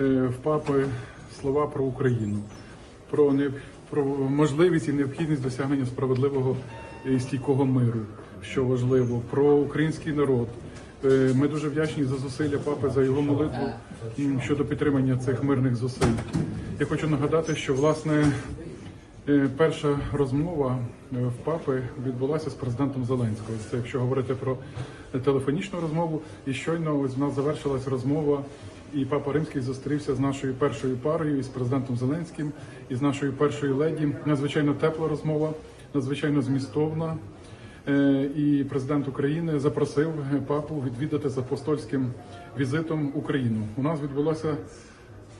е, в папи слова про Україну, про, не, про можливість і необхідність досягнення справедливого і стійкого миру, що важливо, про український народ. Е, Ми дуже вдячні за зусилля папи за його молитву щодо підтримання цих мирних зусиль. Я хочу нагадати, що власне Е, Перша розмова в папи відбулася з президентом Зеленського. Це якщо говорити про телефонічну розмову, і щойно ось в нас завершилась розмова, і папа Римський зустрівся з нашою першою парою, і з президентом Зеленським, і з нашою першою леді. Надзвичайно тепла розмова, надзвичайно змістовна. Е, І президент України запросив папу відвідати з апостольським візитом Україну. У нас відбулося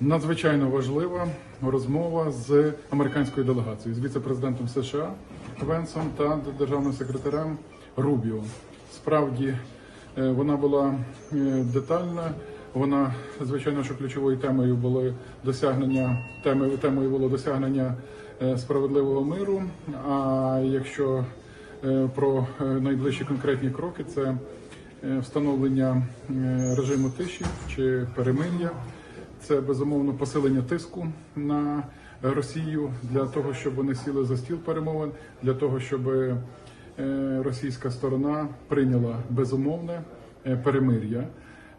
Надзвичайно важлива розмова з американською делегацією, з віце-президентом США Венсом та державним секретарем Рубіо. Справді е, вона була е, детальна. Вона звичайно, що ключовою темою було досягнення темою, темою було досягнення е, справедливого миру. А якщо е, про е, найближчі конкретні кроки, це встановлення режиму тиші чи перемир'я. Це безумовно посилення тиску на Росію для того, щоб вони сіли за стіл перемовин, для того, щоб російська сторона прийняла безумовне перемир'я.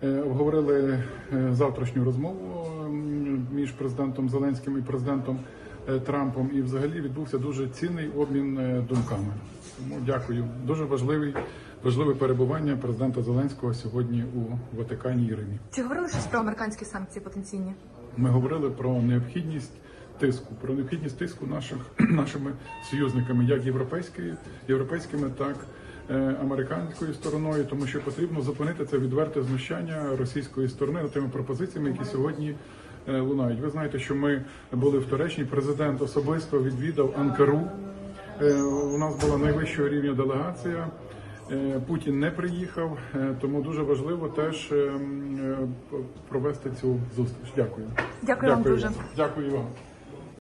Е, Обговорили е, завтрашню розмову між президентом Зеленським і президентом е, Трампом. І взагалі відбувся дуже цінний обмін думками. Тому дякую. Дуже важливий важливе перебування президента Зеленського сьогодні у Ватикані і Римі. Чи говорили щось про американські санкції потенційні? Ми говорили про необхідність тиску, про необхідність тиску наших нашими союзниками, як європейської, європейськими, так американською стороною, тому що потрібно зупинити це відверте знущання російської сторони над тими пропозиціями, які сьогодні. е, Лунають. Ви знаєте, що ми були в Туреччині. Президент особисто відвідав Анкару. Е, У нас була найвищого рівня делегація. Е, Путін не приїхав, е, тому дуже важливо теж е, м, е, провести цю зустріч. Дякую. Дякую вам дуже. Дякую вам.